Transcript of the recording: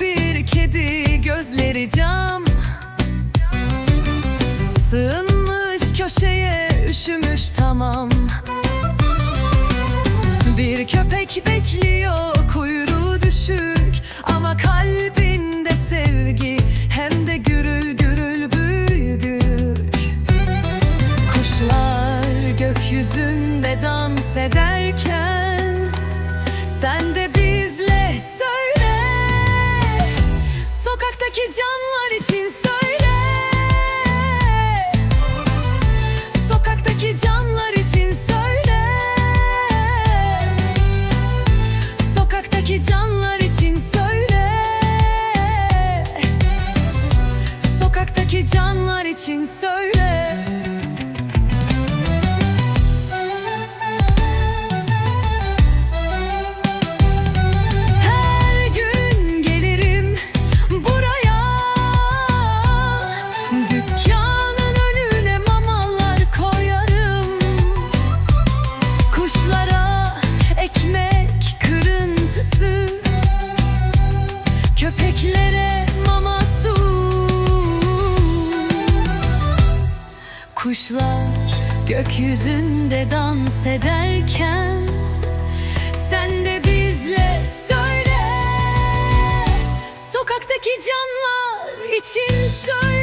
Bir kedi gözleri cam. Sığınmış köşeye üşümüş tamam. Bir köpek bekliyor kuyruğu düşük. Ama kalbinde sevgi hem de gürül gürül büyük Kuşlar gökyüzünde dans ederken Sen de Sokaktaki canlar için söyle. Sokaktaki canlar için söyle. Sokaktaki canlar için söyle. Sokaktaki canlar için söyle Köpeklere mama su Kuşlar gökyüzünde dans ederken Sen de bizle söyle. Sokaktaki canlar için söyle